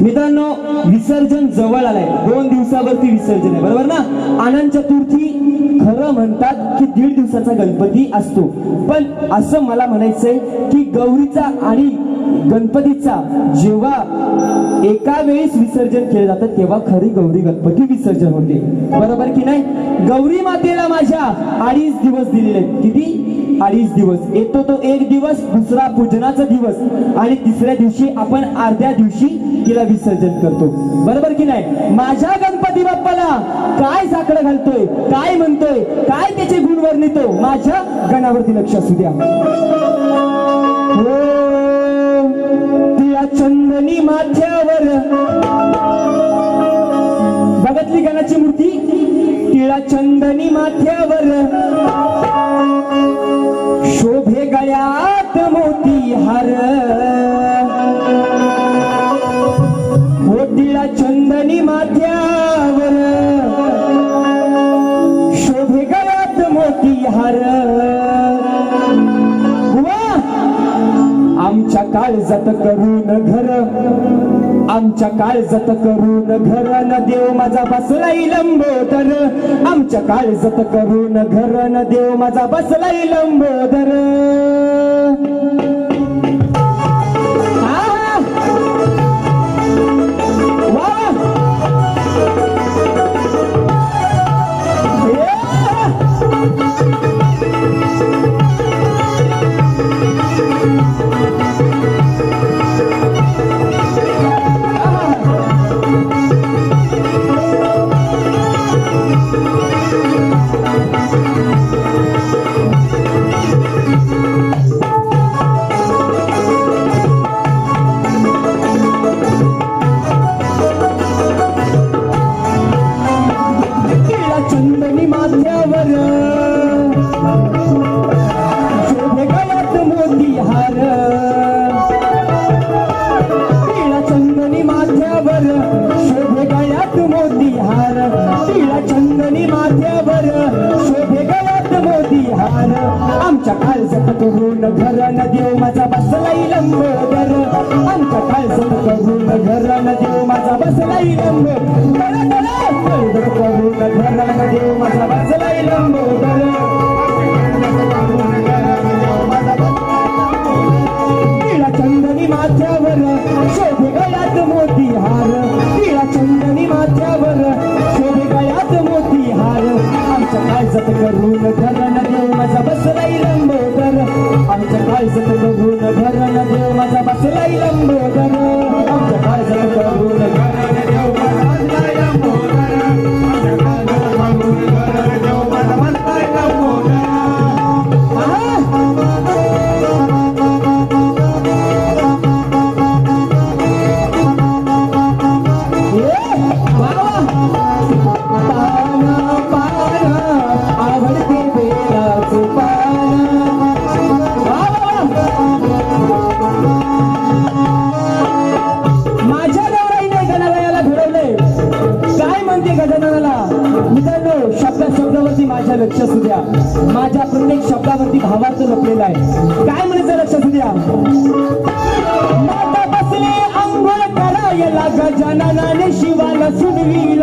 मित्रांनो विसर्जन जवळ आलंय. दोन दिवसावरती विसर्जन आहे बरोबर ना? आनंद चतुर्थी खरं म्हणतात की दीड दिवसाचा गणपती असतो. पण असं मला म्हणायचंय की गौरीचा आणि गणपतीचा जेव्हा एका वेळेस विसर्जन केलं जातं तेव्हा खरी गौरी गणपती विसर्जन होते. बरोबर की नाही? गौरी मातेला माझ्या अडीच दिवस दिलेले आहेत. किती? अडीच दिवस. येतो तो एक दिवस दुसरा पूजनाचा दिवस. आणि तिसऱ्या दिवशी आपण अर्ध्या दिवशी तिला विसर्जन करतो. बरोबर की नाही? माझ्या गणपती बाप्पाला काय साकडं घालतोय काय म्हणतोय काय त्याचे गुण वर्णितो माझ्या गणावरती लक्ष असू द्या. हो, तिला चंदनी माथ्यावर. भगतली गणाची मूर्ती तिला चंदनी माथ्यावर. शोभे गळ्यात मोती हार. मोतीला चंदनी माथ्यावर. शोभे गळ्यात मोती हार. काळजात करून घर? आमच्या काळजात करून घर? न देव माझा बसलाई लंबोदर. आमच्या काळजात करून घर? न देव माझा बसलाई लंबोदर. माथ्यावर शोभे गळ्यात मोती हार शिळा चंदनी माथ्यावर शोभे गळ्यात मोती हार. आमच्या काळजात करून घर न देव माझा बसलाई लंबोदर. आमच्या काळजात करून घर न देव माझा बसलाई लंबोदर. करून घर न देव माझा बसलाई लंबोदर. आमच्या काळजात करून घरण देव माझा बसलाई लंबोदर आमच्या माझ्या लक्ष असू द्या. माझ्या प्रत्येक शब्दावरती भावार्थ लपलेला आहे. काय म्हणायचं लक्ष असू द्या? माता बसले अंघोळ करायला गजाननाने शिवाला सुनविल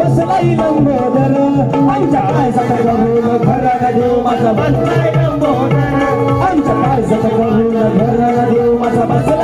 देव बसलाई लंबोदर आमच्या काय करून घराला देव माझा बसलाय लंबोदर आमच्या काय करून घराला देव माझा बसलाई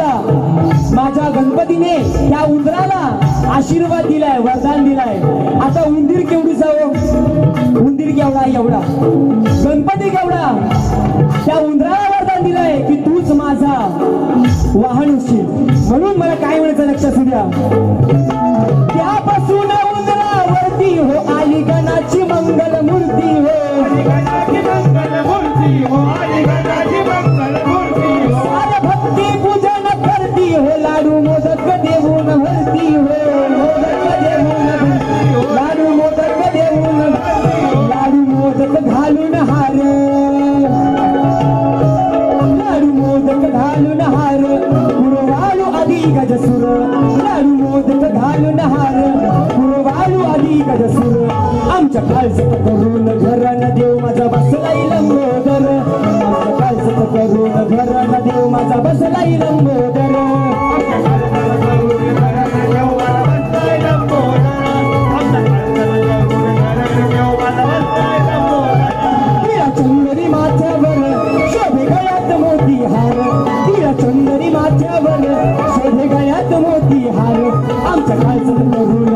माझ्या गणपतीने त्या उंदराला आशीर्वाद दिलाय वरदान दिलाय. आता उंदीर केवढी जावं? उंदीर केवढा एवढा. गणपती केवढा? त्या उंदराला वरदान दिलाय की तूच माझा वाहन असशील म्हणून मला काय म्हणायचं लक्षात असू द्या त्यापासून उंदरावरती हो आली गणाची मंगल आमच्या काळजात करून घरानं देव माझा बसलाई लंबोदर आमच्या काळजात करून घरानं देव माझा बसलाई लंबोदर चंदरी माथ्यावर शोभे गळ्यात मोती हार. तिला चंदरी माथ्यावर शोभे गळ्यात मोती हार. आमच्या काळजात करून